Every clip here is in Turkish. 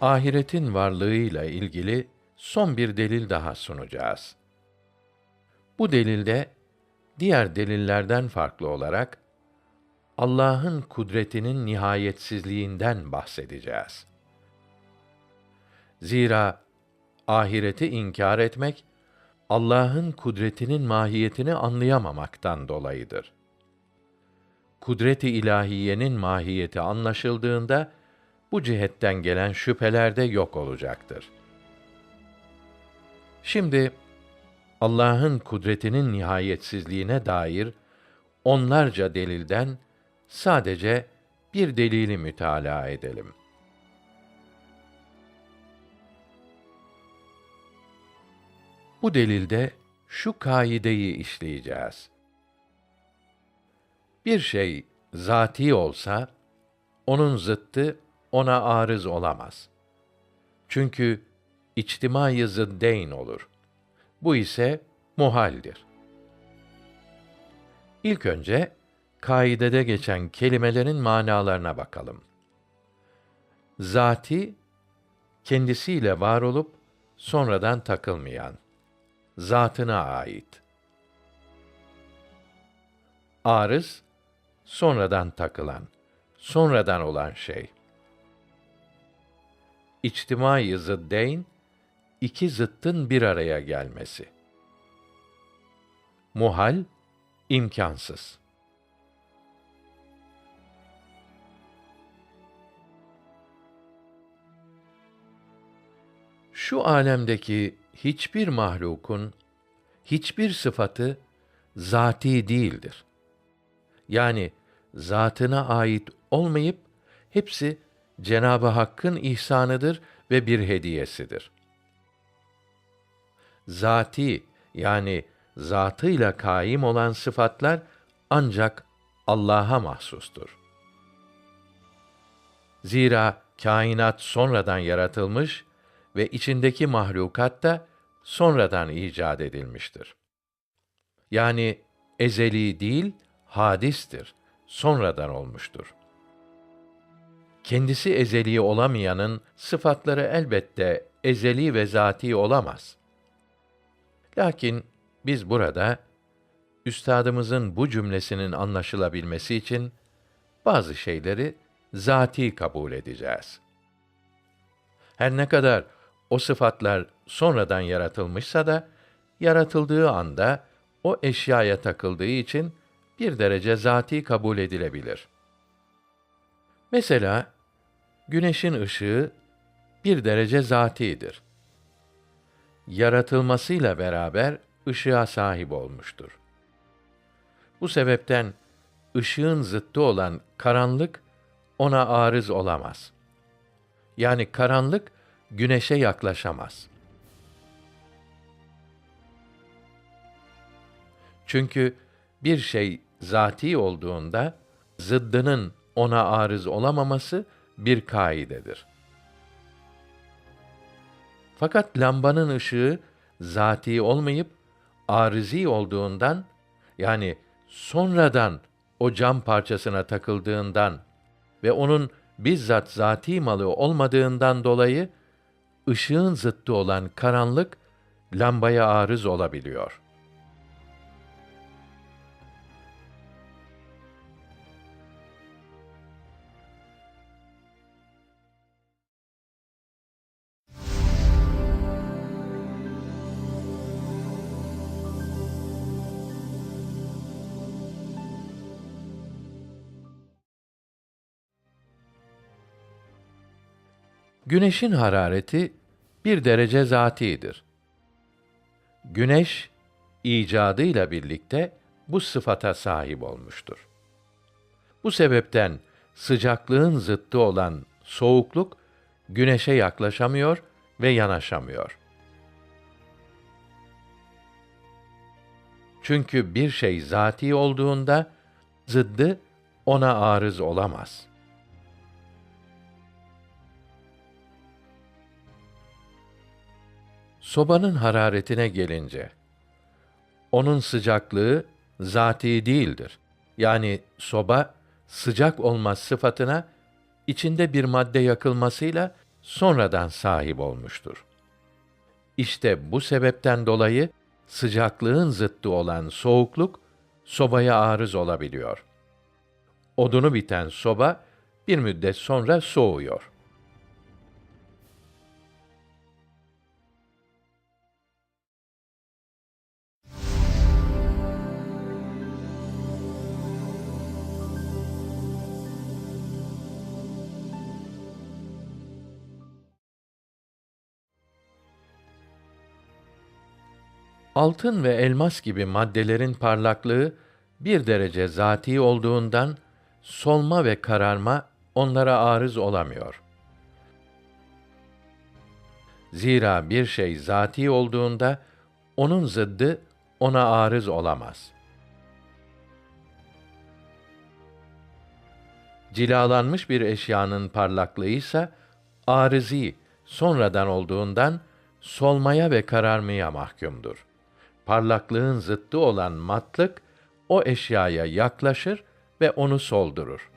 ahiretin varlığıyla ilgili son bir delil daha sunacağız. Bu delilde diğer delillerden farklı olarak Allah'ın kudretinin nihayetsizliğinden bahsedeceğiz. Zira ahireti inkar etmek Allah'ın kudretinin mahiyetini anlayamamaktan dolayıdır. Kudret-i ilahiyenin mahiyeti anlaşıldığında bu cihetten gelen şüpheler de yok olacaktır. Şimdi Allah'ın kudretinin nihayetsizliğine dair onlarca delilden sadece bir delili mütalaa edelim. Bu delilde şu kaideyi işleyeceğiz. Bir şey zati olsa onun zıttı ona arız olamaz. Çünkü içtimai zıddeyn olur. Bu ise muhaldir. İlk önce kaidede geçen kelimelerin manalarına bakalım. Zati kendisiyle var olup sonradan takılmayan, zatına ait. Arız sonradan takılan, sonradan olan şey. İçtimai zıddeyn iki zıttın bir araya gelmesi. Muhal imkansız. Şu alemdeki hiçbir mahlukun hiçbir sıfatı zati değildir. Yani zatına ait olmayıp hepsi Cenabı Hakk'ın ihsanıdır ve bir hediyesidir. Zati yani zatıyla kaim olan sıfatlar ancak Allah'a mahsustur. Zira kainat sonradan yaratılmış ve içindeki mahlukat da sonradan icat edilmiştir. Yani ezeli değil, hadistir, sonradan olmuştur. Kendisi ezeli olamayanın sıfatları elbette ezeli ve zati olamaz. Lakin biz burada üstadımızın bu cümlesinin anlaşılabilmesi için bazı şeyleri zati kabul edeceğiz. Her ne kadar o sıfatlar sonradan yaratılmışsa da yaratıldığı anda o eşyaya takıldığı için bir derece zati kabul edilebilir. Mesela güneşin ışığı bir derece zatidir. Yaratılmasıyla beraber ışığa sahip olmuştur. Bu sebepten ışığın zıttı olan karanlık ona arız olamaz. Yani karanlık güneşe yaklaşamaz. Çünkü bir şey zati olduğunda zıddının ona arız olamaması bir kaidedir. Fakat lambanın ışığı zati olmayıp arizi olduğundan yani sonradan o cam parçasına takıldığından ve onun bizzat zati malı olmadığından dolayı ışığın zıttı olan karanlık lambaya arız olabiliyor. Güneşin harareti bir derece zatidir. Güneş icadıyla birlikte bu sıfata sahip olmuştur. Bu sebepten sıcaklığın zıttı olan soğukluk güneşe yaklaşamıyor ve yanaşamıyor. Çünkü bir şey zati olduğunda zıddı ona arız olamaz.'' Sobanın hararetine gelince, onun sıcaklığı zati değildir. Yani soba sıcak olma sıfatına içinde bir madde yakılmasıyla sonradan sahip olmuştur. İşte bu sebepten dolayı sıcaklığın zıttı olan soğukluk sobaya arız olabiliyor. Odunu biten soba bir müddet sonra soğuyor. Altın ve elmas gibi maddelerin parlaklığı bir derece zati olduğundan solma ve kararma onlara arız olamıyor. Zira bir şey zati olduğunda onun zıddı ona arız olamaz. Cilalanmış bir eşyanın parlaklığı ise arızi sonradan olduğundan solmaya ve kararmaya mahkumdur parlaklığın zıttı olan matlık o eşyaya yaklaşır ve onu soldurur.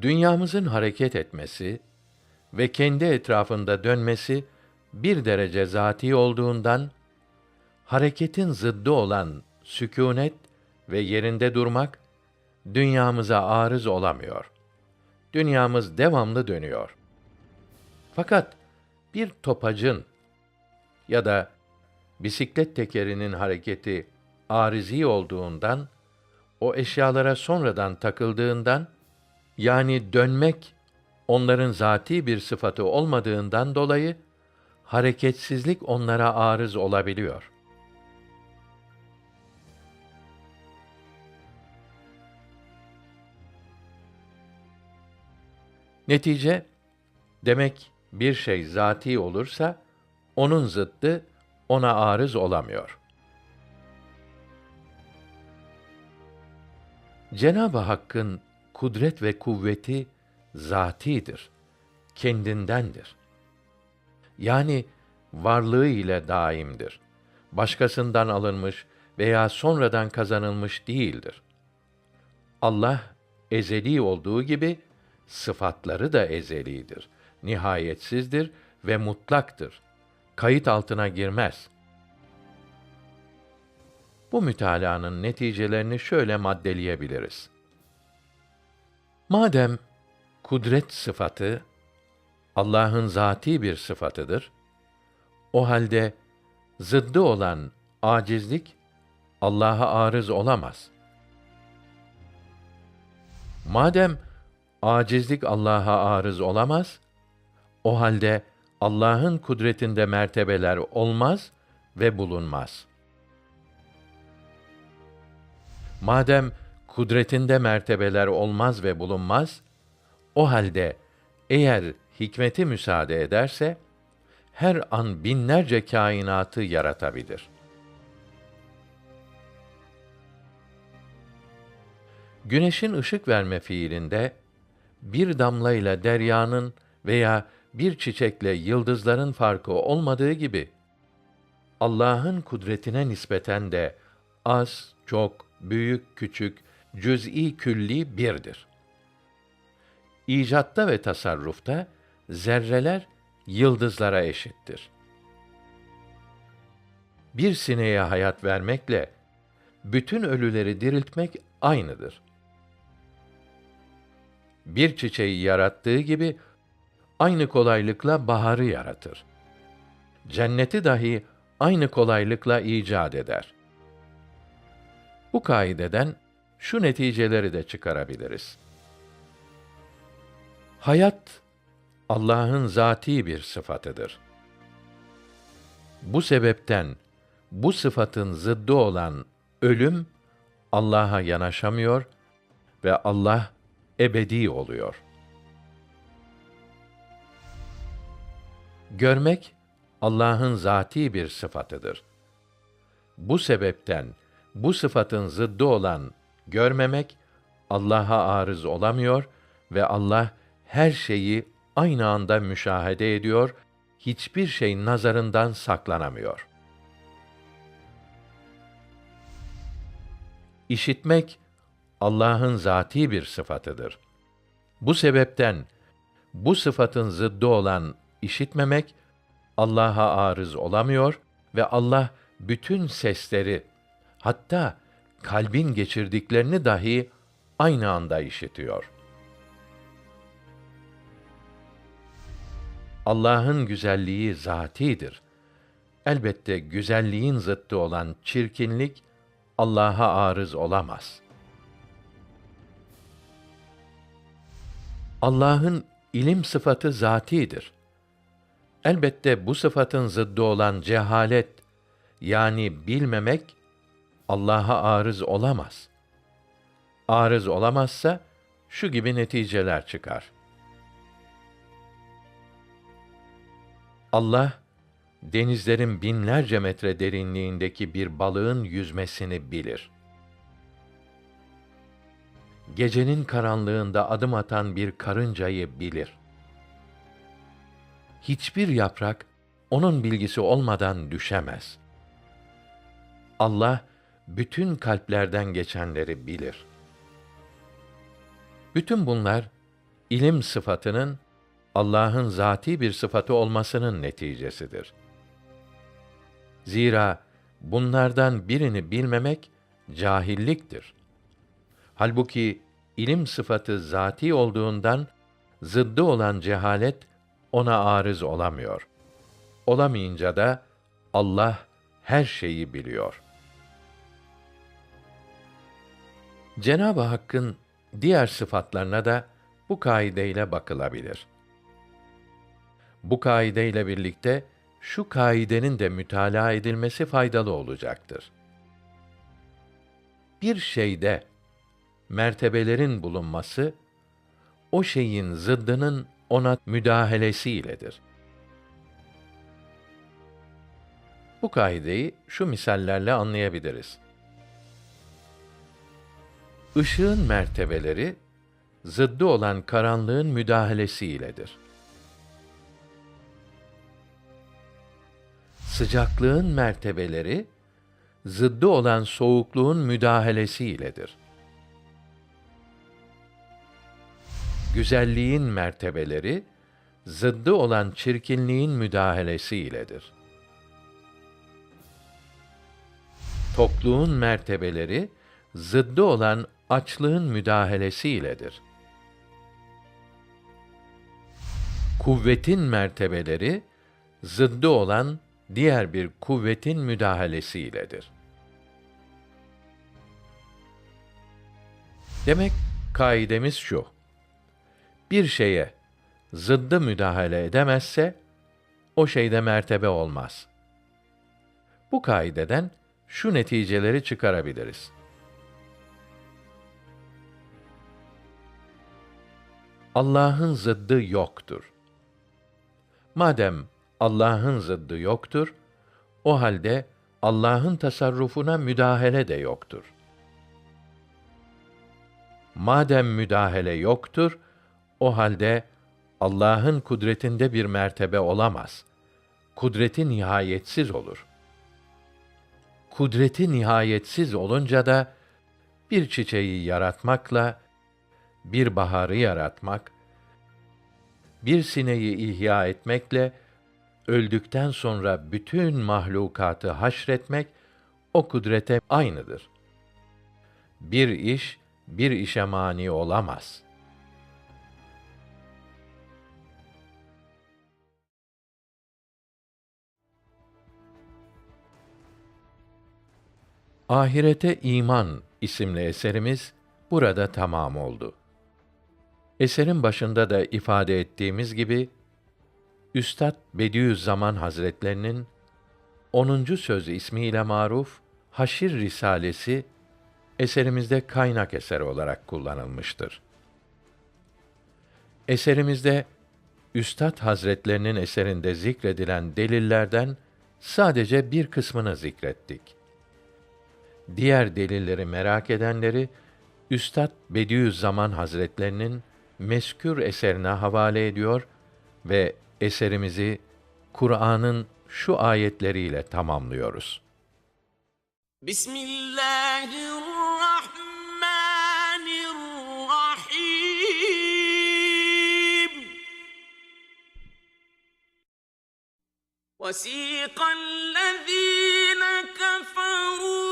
Dünyamızın hareket etmesi ve kendi etrafında dönmesi bir derece zati olduğundan hareketin zıddı olan sükûnet ve yerinde durmak dünyamıza arız olamıyor. Dünyamız devamlı dönüyor. Fakat bir topacın ya da bisiklet tekerinin hareketi arizi olduğundan o eşyalara sonradan takıldığından yani dönmek onların zati bir sıfatı olmadığından dolayı hareketsizlik onlara arız olabiliyor. Netice demek bir şey zati olursa onun zıttı ona arız olamıyor. Cenab-ı Hakk'ın kudret ve kuvveti zatidir, kendindendir yani varlığı ile daimdir. Başkasından alınmış veya sonradan kazanılmış değildir. Allah ezeli olduğu gibi sıfatları da ezelidir. Nihayetsizdir ve mutlaktır. Kayıt altına girmez. Bu mütalaanın neticelerini şöyle maddeleyebiliriz. Madem kudret sıfatı Allah'ın zati bir sıfatıdır. O halde zıddı olan acizlik Allah'a arız olamaz. Madem acizlik Allah'a arız olamaz, o halde Allah'ın kudretinde mertebeler olmaz ve bulunmaz. Madem kudretinde mertebeler olmaz ve bulunmaz, o halde eğer hikmeti müsaade ederse her an binlerce kainatı yaratabilir. Güneşin ışık verme fiilinde bir damla ile deryanın veya bir çiçekle yıldızların farkı olmadığı gibi Allah'ın kudretine nispeten de az, çok, büyük, küçük, cüz'i külli birdir. İcatta ve tasarrufta zerreler yıldızlara eşittir. Bir sineğe hayat vermekle bütün ölüleri diriltmek aynıdır. Bir çiçeği yarattığı gibi aynı kolaylıkla baharı yaratır. Cenneti dahi aynı kolaylıkla icat eder. Bu kaideden şu neticeleri de çıkarabiliriz. Hayat Allah'ın zati bir sıfatıdır. Bu sebepten bu sıfatın zıddı olan ölüm Allah'a yanaşamıyor ve Allah ebedi oluyor. Görmek Allah'ın zati bir sıfatıdır. Bu sebepten bu sıfatın zıddı olan görmemek Allah'a arız olamıyor ve Allah her şeyi aynı anda müşahede ediyor, hiçbir şey nazarından saklanamıyor. İşitmek Allah'ın zati bir sıfatıdır. Bu sebepten bu sıfatın zıddı olan işitmemek Allah'a arız olamıyor ve Allah bütün sesleri hatta kalbin geçirdiklerini dahi aynı anda işitiyor. Allah'ın güzelliği zatidir. Elbette güzelliğin zıttı olan çirkinlik Allah'a arız olamaz. Allah'ın ilim sıfatı zatidir. Elbette bu sıfatın zıddı olan cehalet yani bilmemek Allah'a arız olamaz. Arız olamazsa şu gibi neticeler çıkar. Allah denizlerin binlerce metre derinliğindeki bir balığın yüzmesini bilir. Gecenin karanlığında adım atan bir karıncayı bilir. Hiçbir yaprak onun bilgisi olmadan düşemez. Allah bütün kalplerden geçenleri bilir. Bütün bunlar ilim sıfatının Allah'ın zati bir sıfatı olmasının neticesidir. Zira bunlardan birini bilmemek cahilliktir. Halbuki ilim sıfatı zati olduğundan zıddı olan cehalet ona arız olamıyor. Olamayınca da Allah her şeyi biliyor. Cenab-ı Hakk'ın diğer sıfatlarına da bu kaideyle bakılabilir. Bu kaideyle birlikte şu kaidenin de mütalaa edilmesi faydalı olacaktır. Bir şeyde mertebelerin bulunması o şeyin zıddının ona müdahalesiyledir. Bu kaideyi şu misallerle anlayabiliriz. Işığın mertebeleri zıddı olan karanlığın müdahalesiyledir. Sıcaklığın mertebeleri zıddı olan soğukluğun müdahalesiyledir. Güzelliğin mertebeleri zıddı olan çirkinliğin müdahalesiyledir. Tokluğun mertebeleri zıddı olan açlığın müdahalesiyledir. Kuvvetin mertebeleri zıddı olan diğer bir kuvvetin müdahalesiyledir. Demek kaidemiz şu. Bir şeye zıddı müdahale edemezse o şeyde mertebe olmaz. Bu kaideden şu neticeleri çıkarabiliriz. Allah'ın zıddı yoktur. Madem Allah'ın zıddı yoktur, o halde Allah'ın tasarrufuna müdahale de yoktur. Madem müdahale yoktur, o halde Allah'ın kudretinde bir mertebe olamaz. Kudreti nihayetsiz olur. Kudreti nihayetsiz olunca da bir çiçeği yaratmakla bir baharı yaratmak, bir sineği ihya etmekle öldükten sonra bütün mahlukatı haşretmek o kudrete aynıdır. Bir iş bir işe mani olamaz. Ahirete İman isimli eserimiz burada tamam oldu. Eserin başında da ifade ettiğimiz gibi Üstad Bediüzzaman Hazretlerinin 10. söz ismiyle maruf Haşir Risalesi eserimizde kaynak eser olarak kullanılmıştır. Eserimizde Üstad Hazretlerinin eserinde zikredilen delillerden sadece bir kısmını zikrettik. Diğer delilleri merak edenleri Üstad Bediüzzaman Hazretlerinin meskür eserine havale ediyor ve eserimizi Kur'an'ın şu ayetleriyle tamamlıyoruz. Bismillahirrahmanirrahim. وَسِيقَ الَّذ۪ينَ كَفَرُوا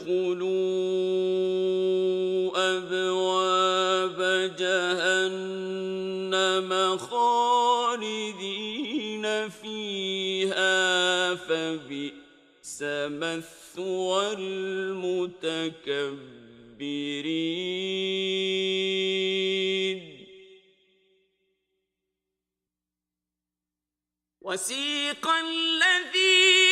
ادخلوا أبواب جهنم خالدين فيها فبئس مثوى المتكبرين. وسيق الذين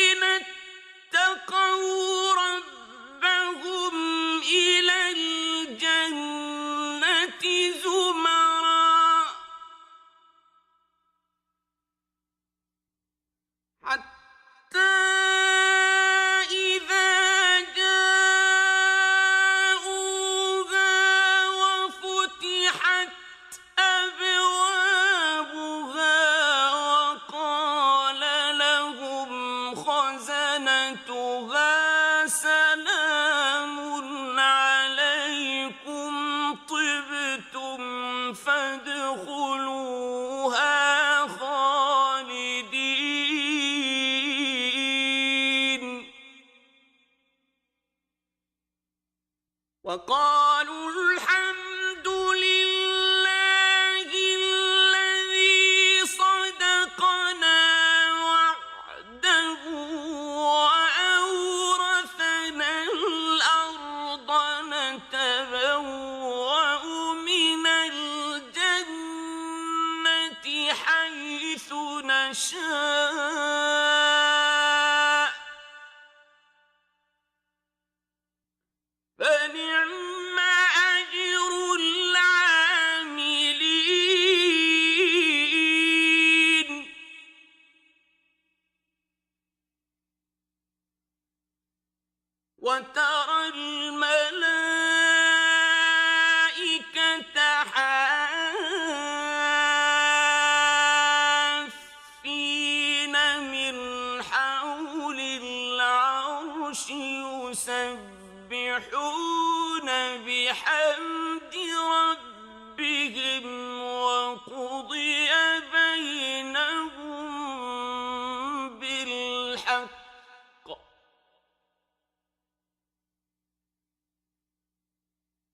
حيث نشاء.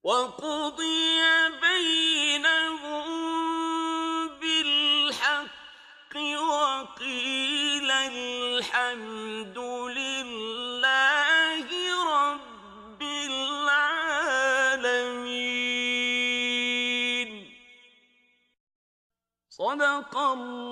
وقضي الله